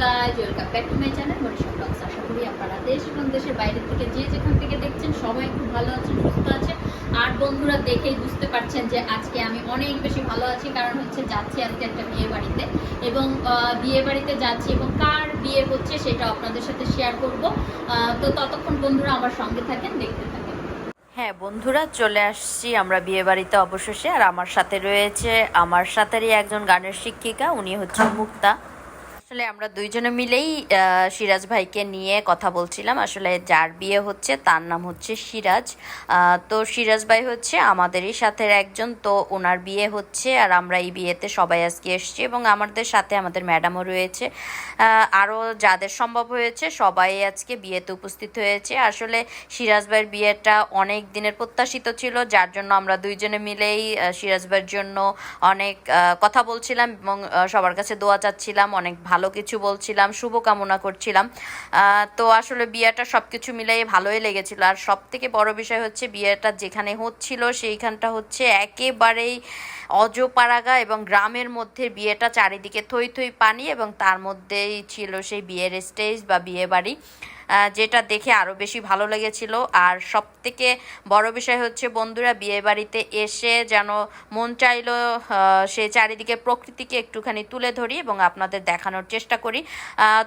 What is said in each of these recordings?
Guys welcome back to my channel, Manisha vlogs আশা করি আপনারা দেশ এবং দেশের থেকে যে যেখান থেকে দেখছেন, সবাই খুব ভালো আছেন, সুস্থ আর বন্ধুরা দেখেই বুঝতে পারছেন যে আজকে আমি অনেক বেশি ভালো আছি, কারণ হচ্ছে যাচ্ছি আজকে একটা বিয়ে বাড়িতে। এবং বিয়ে বাড়িতে যাচ্ছি এবং কার বিয়ে হচ্ছে সেটা আপনাদের সাথে শেয়ার করব। তো ততক্ষণ বন্ধুরা আমার সঙ্গে থাকেন, দেখতে থাকেন। হ্যাঁ বন্ধুরা, চলে আসছি আমরা বিয়ে বাড়িতে অবশেষে। আর আমার সাথে রয়েছে, আমার সাথেরই একজন গানের শিক্ষিকা, উনি হচ্ছেন মুক্তা। আসলে আমরা দুইজনে মিলেই সিরাজ ভাইকে নিয়ে কথা বলছিলাম। আসলে যার বিয়ে হচ্ছে তার নাম হচ্ছে সিরাজ। তো সিরাজ ভাই হচ্ছে আমাদেরই সাথে একজন, তো ওনার বিয়ে হচ্ছে আর আমরা এই বিয়েতে সবাই আজকে এসেছি এবং আমাদের সাথে আমাদের ম্যাডামও রয়েছে। আরও যাদের সম্ভব হয়েছে সবাই আজকে বিয়েতে উপস্থিত হয়েছে। আসলে সিরাজ ভাইয়ের বিয়েটা অনেক দিনের প্রত্যাশিত ছিল, যার জন্য আমরা দুইজনে মিলেই সিরাজ ভাইয়ের জন্য অনেক কথা বলছিলাম এবং সবার কাছে দোয়া চাচ্ছিলাম। অনেক ভালো কিছু বলছিলাম, শুভকামনা করছিলাম। তো আসলে বিয়েটা সব কিছু মিলাই ভালোই লেগেছিল। আর সব থেকে বড় বিষয় হচ্ছে বিয়েটা যেখানে হচ্ছিল সেইখানটা হচ্ছে একেবারেই অজপাড়াগা এবং গ্রামের মধ্যে বিয়েটা চারিদিকে থই থই পানি এবং তার মধ্যেই ছিল সেই বিয়ের স্টেজ বা বিয়ে বাড়ি যেটা দেখে আরও বেশি ভালো লেগেছিল। আর সব থেকে বড় বিষয় হচ্ছে বন্ধুরা বিয়ে বাড়িতে এসে যেন মন চাইলো সে চারিদিকে প্রকৃতিকে একটুখানি তুলে ধরি এবং আপনাদের দেখানোর চেষ্টা করি।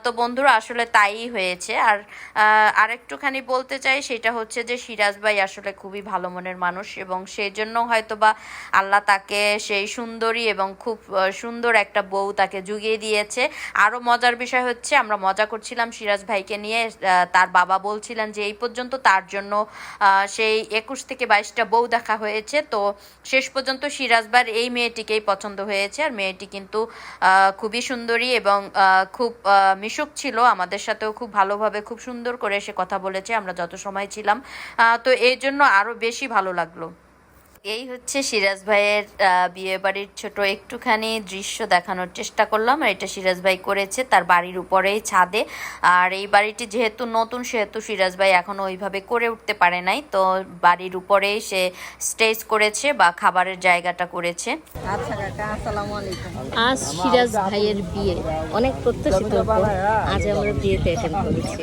তো বন্ধুরা আসলে তাই হয়েছে। আর আহ, আরেকটুখানি বলতে চাই সেটা হচ্ছে যে সিরাজ ভাই আসলে খুবই ভালো মনের মানুষ এবং সেই জন্য হয়তো বা আল্লাহ তাকে সেই সুন্দরী এবং খুব সুন্দর একটা বউ তাকে জুগিয়ে দিয়েছে। আরও মজার বিষয় হচ্ছে আমরা মজা করছিলাম সিরাজ ভাইকে নিয়ে তার বাবা বলছিলেন যে এই পর্যন্ত তার জন্য সেই একুশ থেকে বাইশটা বউ দেখা হয়েছে। তো শেষ পর্যন্ত সিরাজবার এই মেয়েটিকেই পছন্দ হয়েছে। আর মেয়েটি কিন্তু খুবই সুন্দরী এবং খুব মিশুক ছিল। আমাদের সাথেও খুব ভালোভাবে খুব সুন্দর করে সে কথা বলেছে। আমরা যত সময় ছিলাম তো এই জন্য আরও বেশি ভালো লাগল। এই হচ্ছে সিরাজ ভাইয়ের আহ, বিয়ে বাড়ির ছোট একটুখানি দৃশ্য দেখানোর চেষ্টা করলাম আর এটা সিরাজ ভাই করেছে তার বাড়ির উপরেই ছাদে। আর এই বাড়িটি যেহেতু নতুন সেহেতু সিরাজ ভাই এখনও ওইভাবে করে উঠতে পারে নাই। তো বাড়ির উপরেই সে স্টেজ করেছে বা খাবারের জায়গাটা করেছে। আচ্ছা কাকা আসসালামু আলাইকুম। আজ সিরাজ ভাইয়ের বিয়ে। অনেক প্রত্যাশিত আজ আমরা বিয়েতে অ্যাটেন্ড করেছি।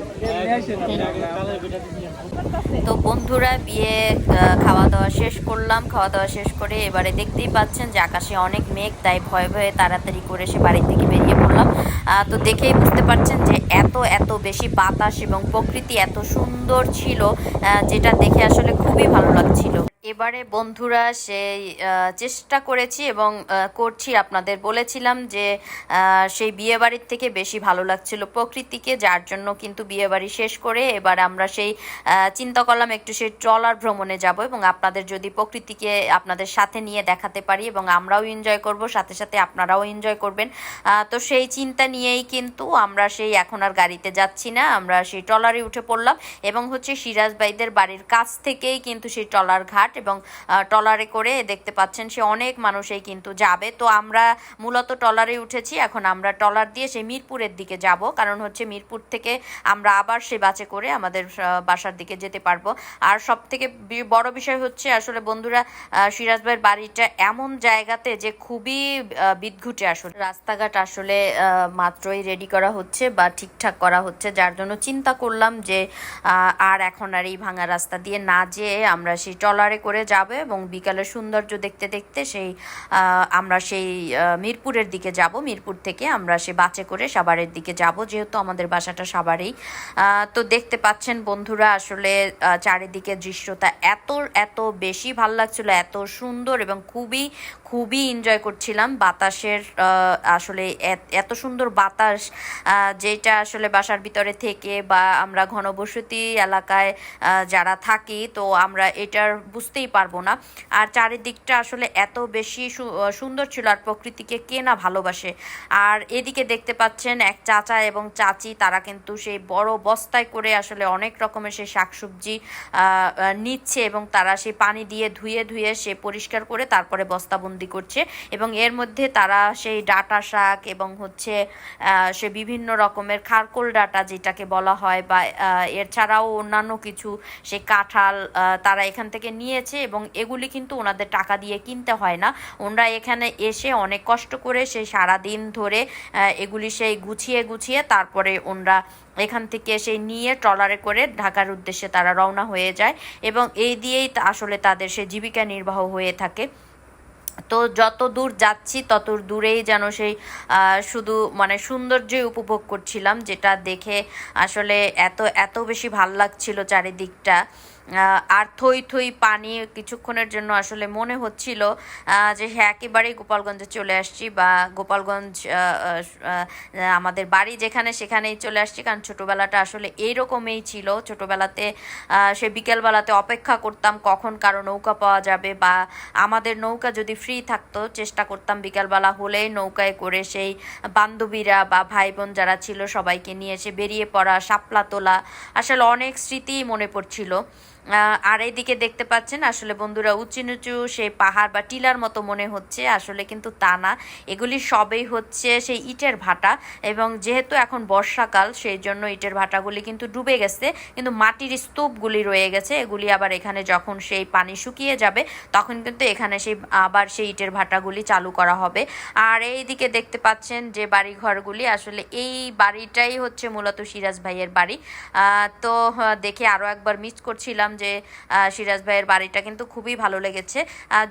তো বন্ধুরা বিয়ে খাওয়া দাওয়া শেষ করলাম। খাওয়া দাওয়া শেষ করে এবারে দেখতেই পাচ্ছেন যে আকাশে অনেক মেঘ, তাই ভয়ে ভয়ে তাড়াতাড়ি করে সে বাড়ির থেকে বেরিয়ে পড়লাম। তো দেখেই বুঝতে পারছেন যে এত এত বেশি বাতাস এবং প্রকৃতি এত সুন্দর ছিল যেটা দেখে আসলে খুবই ভালো লাগছিল। এবারে বন্ধুরা সেই চেষ্টা করেছি এবং করছি। আপনাদের বলেছিলাম যে সেই বিয়ে বাড়ির থেকে বেশি ভালো লাগছিল প্রকৃতিকে, যার জন্য কিন্তু বিয়েবাড়ি শেষ করে এবার আমরা সেই চিন্তা করলাম একটু সেই ট্রলার ভ্রমণে যাব এবং আপনাদের যদি প্রকৃতিকে আপনাদের সাথে নিয়ে দেখাতে পারি এবং আমরাও এনজয় করব, সাথে সাথে আপনারাও এনজয় করবেন। তো সেই চিন্তা নিয়েই কিন্তু আমরা সেই এখন আর গাড়িতে যাচ্ছি না, আমরা সেই ট্রলারে উঠে পড়লাম এবং হচ্ছে সিরাজ ভাইদের বাড়ির কাছ থেকেই কিন্তু সেই ট্রলার ঘাট এবং আহ, ট্রলারে করে দেখতে পাচ্ছেন সে অনেক মানুষই কিন্তু যাবে। তো আমরা মূলত ট্রলারে উঠেছি। এখন আমরা ট্রলার দিয়ে সেই মিরপুরের দিকে যাব। কারণ হচ্ছে মিরপুর থেকে আমরা আবার সে বাসে করে আমাদের বাসার দিকে যেতে পারব। আর সব থেকে বড় বিষয় হচ্ছে আসলে বন্ধুরা সিরাজ ভাইয়ের বাড়িটা এমন জায়গাতে যে খুবই বিদঘুটে আসলে। রাস্তাঘাট আসলে মাত্রই রেডি করা হচ্ছে বা ঠিকঠাক করা হচ্ছে। যার জন্য চিন্তা করলাম যে আর এখন আর এই ভাঙা রাস্তা দিয়ে না যেয়ে আমরা সেই ট্রলারে করে যাবে এবং বিকালের সৌন্দর্য দেখতে দেখতে সেই আমরা সেই মিরপুরের দিকে যাব। মিরপুর থেকে আমরা সে বাসে করে সাভারের দিকে যাব, যেহেতু আমাদের বাসাটা সাভারেই। তো দেখতে পাচ্ছেন বন্ধুরা আসলে চারিদিকে দৃশ্যটা এত এত বেশি ভালো লাগছিল, এত সুন্দর এবং খুবই খুবই এনজয় করছিলাম। বাতাসের আসলে এত- সুন্দর বাতাস যেটা আসলে বাসার ভিতরে থেকে বা আমরা ঘনবসতি এলাকায় যারা থাকি, তো আমরা এটার বুঝতেই পারব না। আর চারিদিকটা আসলে এত বেশি সুন্দর ছিল আর প্রকৃতিকে কে না ভালোবাসে। আর এদিকে দেখতে পাচ্ছেন এক চাচা এবং চাচি, তারা কিন্তু সেই বড় বস্তায় করে আসলে অনেক রকমের সেই শাকসবজি নিচ্ছে এবং তারা সেই পানি দিয়ে ধুয়ে ধুয়ে সে পরিষ্কার করে তারপরে বস্তাবন্দি করছে। এবং এর মধ্যে তারা সেই ডাটা শাক এবং হচ্ছে সে বিভিন্ন রকমের খারকোল ডাটা যেটাকে বলা হয় বা এর ছাড়াও অন্যান্য কিছু, সে কাঁঠাল তারা এখান থেকে নিয়ে গিয়েছে এবং এগুলি কিন্তু ওনাদের টাকা দিয়ে কিনতে হয় না। ওনারা এখানে এসে অনেক কষ্ট করে সেই সারাদিন ধরে এগুলি সেই গুছিয়ে গুছিয়ে তারপরে ওনারা এখান থেকে সেই নিয়ে ট্রলারে করে ঢাকার উদ্দেশ্যে তারা রওনা হয়ে যায় এবং এই দিয়েই আসলে তাদের সে জীবিকা নির্বাহ হয়ে থাকে। তো যত দূর যাচ্ছি তত দূরেই যেন সেই শুধু মানে সৌন্দর্যই উপভোগ করছিলাম, যেটা দেখে আসলে এত এত বেশি ভালো লাগছিল চারিদিকটা। আর থই থই পানি কিছুক্ষণের জন্য আসলে মনে হচ্ছিল যে হ্যাঁ একেবারেই গোপালগঞ্জে চলে আসছি বা গোপালগঞ্জ আমাদের বাড়ি যেখানে সেখানেই চলে আসছি। কারণ ছোটোবেলাটা আসলে এইরকমই ছিল। ছোটোবেলাতে সে বিকেলবেলাতে অপেক্ষা করতাম কখন কারও নৌকা পাওয়া যাবে বা আমাদের নৌকা যদি ফ্রি থাকতো, চেষ্টা করতাম বিকেলবেলা হলেই নৌকায় করে সেই বান্ধবীরা বা ভাই বোন যারা ছিল সবাইকে নিয়ে এসে বেরিয়ে পড়া, শাপলা তোলা। আসলে অনেক স্মৃতিই মনে পড়ছিল। আর এইদিকে দেখতে পাচ্ছেন, আসলে বন্ধুরা উঁচু নিচু সেই পাহাড় বা টিলার মতো মনে হচ্ছে, আসলে কিন্তু তা না। এগুলি সবই হচ্ছে সেই ইটের ভাটা এবং যেহেতু এখন বর্ষাকাল, সেই জন্য ইটের ভাটাগুলি কিন্তু ডুবে গেছে, কিন্তু মাটির স্তূপগুলি রয়ে গেছে। এগুলি আবার এখানে যখন সেই পানি শুকিয়ে যাবে, তখন কিন্তু এখানে সেই, আবার সেই ইটের ভাটাগুলি চালু করা হবে। আর এইদিকে দেখতে পাচ্ছেন যে বাড়ি ঘরগুলি আসলে এই বাড়িটাই হচ্ছে মূলত সিরাজ ভাইয়ের বাড়ি। তো দেখে আরও একবার মিস করছিলাম যে সিরাজ ভাইয়ের বাড়িটা কিন্তু খুবই ভালো লেগেছে।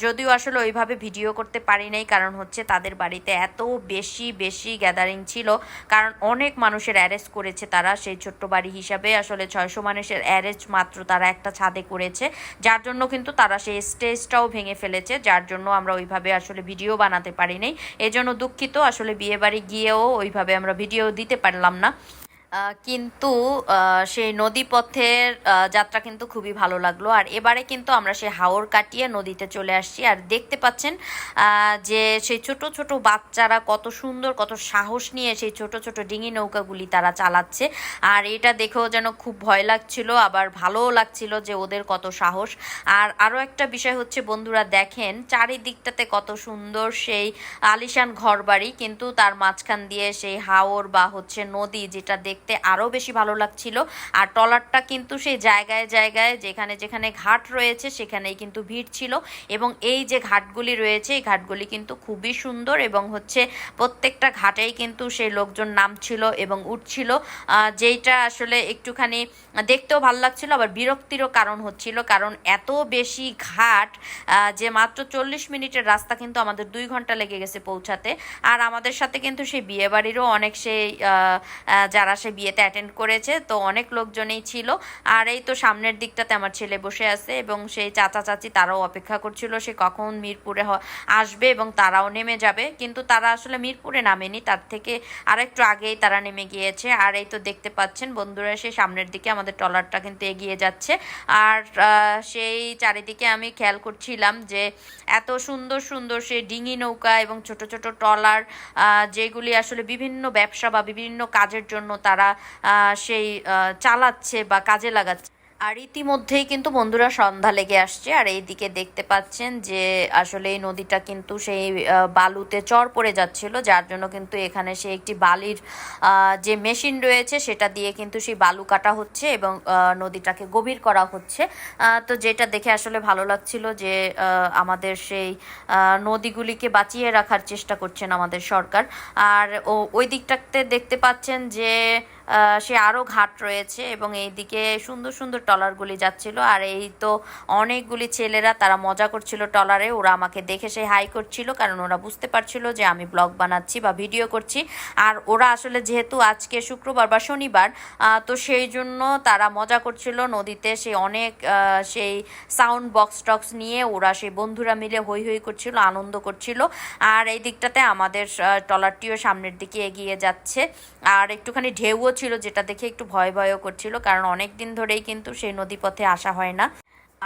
যদিও আসলে ওইভাবে ভিডিও করতে পারি নাই, কারণ হচ্ছে তাদের বাড়িতে এত বেশি বেশি গ্যাদারিং ছিল। কারণ অনেক মানুষের অ্যারেস্ট করেছে তারা, সেই ছোট্ট বাড়ি হিসাবে। আসলে ছয়শো মানুষের অ্যারেস্ট মাত্র তারা একটা ছাদে করেছে। যার জন্য কিন্তু তারা সেই স্টেজটাও ভেঙে ফেলেছে, যার জন্য আমরা ওইভাবে আসলে ভিডিও বানাতে পারি নাই। এজন্য দুঃখিত, আসলে বিয়ে বাড়ি গিয়েও ওইভাবে আমরা ভিডিও দিতে পারলাম না। কিন্তু সেই নদীপথের যাত্রা কিন্তু খুবই ভালো লাগল। আর এবারে কিন্তু আমরা সেই হাওর কাটিয়ে নদীতে চলে আসছি। আর দেখতে পাচ্ছেন যে সেই ছোট ছোট বাচ্চারা কত সুন্দর, কত সাহস নিয়ে সেই ছোট ছোট ডিঙি নৌকাগুলি তারা চালাচ্ছে। আর এটা দেখেও যেন খুব ভয় লাগছিল, আবার ভালোও লাগছিল যে ওদের কত সাহস। আর আরও একটা বিষয় হচ্ছে, বন্ধুরা দেখেন, চারিদিকটাতে কত সুন্দর সেই আলিশান ঘরবাড়ি, কিন্তু তার মাঝখান দিয়ে সেই হাওর বা হচ্ছে নদী যেটা দেখতে আরও বেশি ভালো লাগছিল। আর ট্রলারটা কিন্তু সেই জায়গায় জায়গায়, যেখানে যেখানে ঘাট রয়েছে, সেখানেই কিন্তু ভিড় ছিল। এবং এই যে ঘাটগুলি রয়েছে, এই ঘাটগুলি কিন্তু খুবই সুন্দর এবং হচ্ছে প্রত্যেকটা ঘাটেই কিন্তু সেই লোকজন নামছিল এবং উঠছিল। যেইটা আসলে একটুখানি দেখতেও ভালো লাগছিল, আবার বিরক্তিরও কারণ হচ্ছিল। কারণ এত বেশি ঘাট যে মাত্র চল্লিশ মিনিটের রাস্তা কিন্তু আমাদের দুই ঘণ্টা লেগে গেছে পৌঁছাতে। আর আমাদের সাথে কিন্তু সেই বিয়ে বাড়িরও অনেক সেই যারা সে বিয়েতে অ্যাটেন্ড করেছে, তো অনেক লোকজনই ছিল। আর এই তো সামনের দিকটাতে আমার ছেলে বসে আছে এবং সেই চাচা চাচি তারাও অপেক্ষা করছিল সে কখন মিরপুরে আসবে এবং তারাও নেমে যাবে। কিন্তু তারা আসলে মিরপুরে নামেনি, তার থেকে আরেকটু আগেই তারা নেমে গিয়েছে। আর এই তো দেখতে পাচ্ছেন বন্ধুরা সেই সামনের দিকে আমাদের ট্রলারটা কিন্তু এগিয়ে যাচ্ছে। আর সেই চারিদিকে আমি খেয়াল করছিলাম যে এত সুন্দর সুন্দর সে ডিঙি নৌকা এবং ছোট ছোট ট্রলার যেগুলি আসলে বিভিন্ন ব্যবসা বা বিভিন্ন কাজের জন্য তারা আহ, সেই চালাচ্ছে বা কাজে লাগাচ্ছে। আর ইতিমধ্যেই কিন্তু বন্ধুরা সন্ধ্যা লেগে আসছে, আর এইদিকে দেখতে পাচ্ছেন যে আসলে এই নদীটা কিন্তু সেই বালুতে চর পড়ে যাচ্ছিল, যার জন্য কিন্তু এখানে সেই একটি বালির যে মেশিন রয়েছে সেটা দিয়ে কিন্তু সেই বালু কাটা হচ্ছে এবং নদীটাকে গভীর করা হচ্ছে। তো যেটা দেখে আসলে ভালো লাগছিল যে আমাদের সেই নদীগুলিকে বাঁচিয়ে রাখার চেষ্টা করছেন আমাদের সরকার। আর ও- ওই দিকটাতে দেখতে পাচ্ছেন যে সে আরও ঘাট রয়েছে এবং এইদিকে সুন্দর সুন্দর ট্রলারগুলি যাচ্ছিল আর এই তো অনেকগুলি ছেলেরা তারা মজা করছিল ট্রলারে। ওরা আমাকে দেখে সে হাই করছিল কারণ ওরা বুঝতে পারছিল যে আমি ব্লগ বানাচ্ছি বা ভিডিও করছি। আর ওরা আসলে যেহেতু আজকে শুক্রবার বা শনিবার তো সেই জন্য তারা মজা করছিল নদীতে সে অনেক সেই সাউন্ড বক্স টক্স নিয়ে ওরা সেই বন্ধুরা মিলে হই হই করছিল আনন্দ করছিল। আর এই দিকটাতে আমাদের আহ, ট্রলারটিও সামনের দিকে এগিয়ে যাচ্ছে। আর একটুখানি ঢেউও ছিল যেটা দেখে একটু ভয় ভয়ও করছিল কারণ অনেক দিন ধরেই কিন্তু সেই নদীপথে আসা হয় না।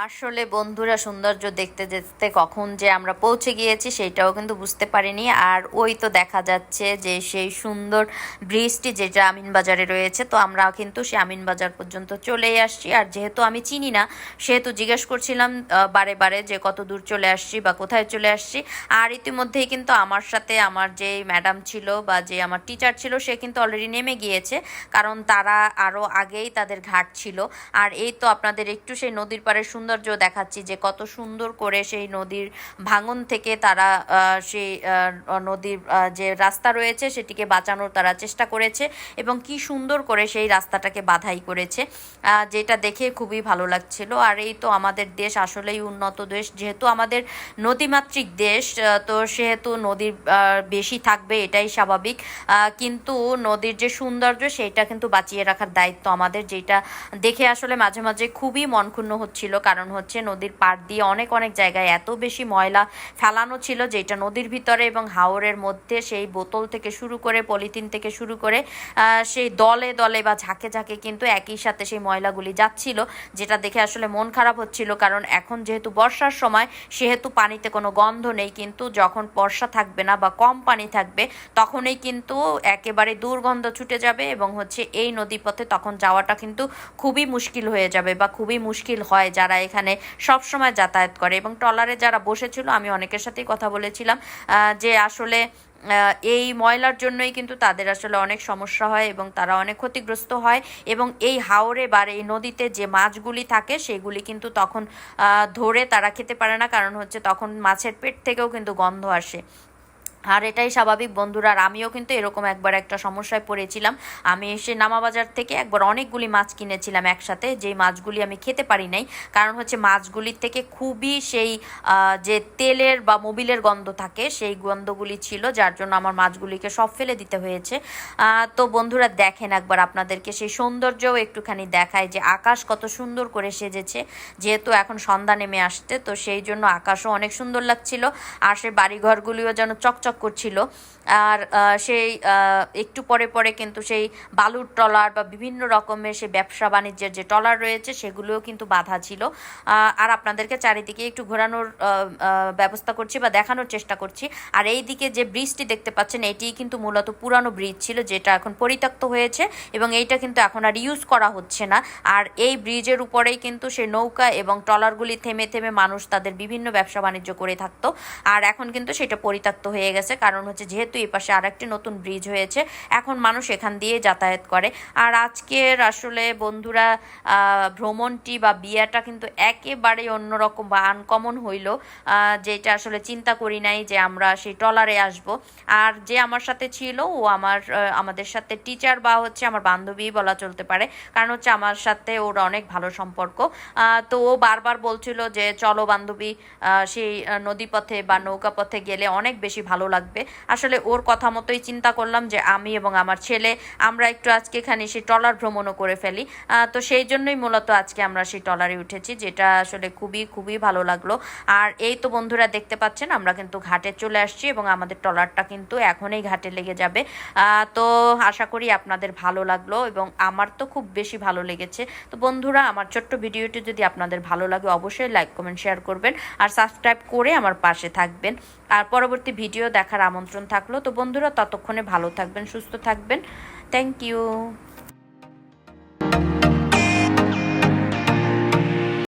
আসলে বন্ধুরা সৌন্দর্য দেখতে দেখতে কখন যে আমরা পৌঁছে গিয়েছি সেটাও কিন্তু বুঝতে পারিনি। আর ওই তো দেখা যাচ্ছে যে সেই সুন্দর ব্রিজটি যেটা আমিনবাজারে রয়েছে, তো আমরা কিন্তু সেই আমিনবাজার পর্যন্ত চলেই আসছি। আর যেহেতু আমি চিনি না, সেহেতু জিজ্ঞেস করছিলাম বারে বারে যে কত দূর চলে আসছি বা কোথায় চলে আসছি। আর ইতিমধ্যেই কিন্তু আমার সাথে আমার যে ম্যাডাম ছিল বা যে আমার টিচার ছিল, সে কিন্তু অলরেডি নেমে গিয়েছে, কারণ তারা আরও আগেই তাদের ঘাট ছিল। আর এই তো আপনাদের একটু সেই নদীর পাড়ে সুন্দর সৌন্দর্য দেখাচ্ছি যে কত সুন্দর করে সেই নদীর ভাঙন থেকে তারা সেই নদীর যে রাস্তা রয়েছে সেটিকে বাঁচানোর তারা চেষ্টা করেছে এবং কি সুন্দর করে সেই রাস্তাটাকে বাধাই করেছে যেটা দেখে খুবই ভালো লাগছিল। আর এই তো আমাদের দেশ আসলেই উন্নত দেশ, যেহেতু আমাদের নদীমাতৃক দেশ তো সেহেতু নদীর বেশি থাকবে এটাই স্বাভাবিক কিন্তু নদীর যে সৌন্দর্য সেইটা কিন্তু বাঁচিয়ে রাখার দায়িত্ব আমাদের, যেটা দেখে আসলে মাঝে মাঝে খুবই মন ক্ষুণ্ণ হচ্ছিল, কারণ হচ্ছে নদীর পাড় দিয়ে অনেক অনেক জায়গায় এত বেশি ময়লা ফেলানো ছিল যেটা নদীর ভিতরে এবং হাওরের মধ্যে সেই বোতল থেকে শুরু করে পলিথিন থেকে শুরু করে সেই দলে দলে বা ঝাঁকে ঝাঁকে কিন্তু একই সাথে সেই ময়লাগুলি যাচ্ছিল, যেটা দেখে আসলে মন খারাপ হচ্ছিল। কারণ এখন যেহেতু বর্ষার সময়, সেহেতু পানিতে কোনো গন্ধ নেই, কিন্তু যখন বর্ষা থাকবে না বা কম পানি থাকবে, তখনই কিন্তু একেবারে দুর্গন্ধ ছুটে যাবে এবং হচ্ছে এই নদীপথে তখন যাওয়াটা কিন্তু খুবই মুশকিল হয়ে যাবে বা খুবই মুশকিল হয় যারা এখানে সব সময় যাতায়াত করে এবং ট্রলারে যারা বসেছিল, আমি অনেকের সাথেই কথা বলেছিলাম যে আসলে এই ময়লার জন্যই কিন্তু তাদের আসলে অনেক সমস্যা হয় এবং তারা অনেক ক্ষতিগ্রস্ত হয় এবং এই হাওরে বা এই নদীতে যে মাছগুলি থাকে সেগুলি কিন্তু তখন ধরে তারা খেতে পারে না, কারণ হচ্ছে তখন মাছের পেট থেকেও কিন্তু গন্ধ আসে। আর এটাই স্বাভাবিক, বন্ধুরা। আর আমিও কিন্তু এরকম একবার একটা সমস্যায় পড়েছিলাম। আমি এসে নামাবাজার থেকে একবার অনেকগুলি মাছ কিনেছিলাম একসাথে, যেই মাছগুলি আমি খেতে পারি নাই। কারণ হচ্ছে মাছগুলির থেকে খুবই সেই যে তেলের বা মোবিলের গন্ধ থাকে, সেই গন্ধগুলি ছিল, যার জন্য আমার মাছগুলিকে সব ফেলে দিতে হয়েছে। তো বন্ধুরা, দেখেন একবার আপনাদেরকে সেই সৌন্দর্যও একটুখানি দেখায় যে আকাশ কত সুন্দর করে সেজেছে। যেহেতু এখন সন্ধ্যা নেমে আসতে তো সেই জন্য আকাশও অনেক সুন্দর লাগছিল। আর সেই বাড়িঘরগুলিও যেন চকচক করছিল। আর সেই একটু পরে পরে কিন্তু সেই বালুর ট্রলার বা বিভিন্ন রকমের সেই ব্যবসা বাণিজ্যের যে ট্রলার রয়েছে, সেগুলোও কিন্তু বাধা ছিল। আর আপনাদেরকে চারিদিকে একটু ঘোরানোর ব্যবস্থা করছি বা দেখানোর চেষ্টা করছি। আর এই দিকে যে ব্রিজটি দেখতে পাচ্ছেন, এটিই কিন্তু মূলত পুরানো ব্রিজ ছিল, যেটা এখন পরিত্যক্ত হয়েছে এবং এইটা কিন্তু এখন আর ইউজ করা হচ্ছে না। আর এই ব্রিজের উপরেই কিন্তু সেই নৌকা এবং ট্রলারগুলি থেমে থেমে মানুষ তাদের বিভিন্ন ব্যবসা বাণিজ্য করে থাকতো। আর এখন কিন্তু সেটা পরিত্যক্ত হয়ে গেছে। কারণ হচ্ছে যেহেতু এই পাশে আরেকটি নতুন ব্রিজ হয়েছে, এখন মানুষ এখান দিয়ে যাতায়াত করে। আর আজকের আসলে বন্ধুরা ভ্রমণটি বা বিয়াটা কিন্তু একেবারে অন্যরকম বা আনকমন হইল। যেটা আসলে চিন্তা করি নাই যে আমরা সেই ট্রলারে আসব। আর যে আমার সাথে ছিল, ও আমার আমাদের সাথে টিচার বা হচ্ছে আমার বান্ধবী বলা চলতে পারে। কারণ হচ্ছে আমার সাথে ওর অনেক ভালো সম্পর্ক। তো ও বারবার বলছিল যে, চলো বান্ধবী সেই নদীপথে বা নৌকা পথে গেলে অনেক বেশি ভালো লাগবে। আসলে ওর কথা মতোই চিন্তা করলাম যে আমি এবং আমার ছেলে, আমরা একটু আজকে এখানে সেই ট্রলার ভ্রমণও করে ফেলি। তো সেই জন্যই মূলত আজকে আমরা সেই ট্রলারে উঠেছি, যেটা আসলে খুবই খুবই ভালো লাগল। আর এই তো বন্ধুরা দেখতে পাচ্ছেন, আমরা কিন্তু ঘাটে চলে আসছি এবং আমাদের ট্রলারটা কিন্তু এখনই ঘাটে লেগে যাবে। তো আশা করি আপনাদের ভালো লাগল এবং আমার তো খুব বেশি ভালো লেগেছে। তো বন্ধুরা, আমার ছোট্ট ভিডিওটি যদি আপনাদের ভালো লাগে, অবশ্যই লাইক, কমেন্ট, শেয়ার করবেন। আর সাবস্ক্রাইব করে আমার পাশে থাকবেন। আর পরবর্তী ভিডিও দেখার আমন্ত্রণ থাকল। তো বন্ধুরা ততক্ষণে ভালো থাকবেন সুস্থ থাকবেন। Thank you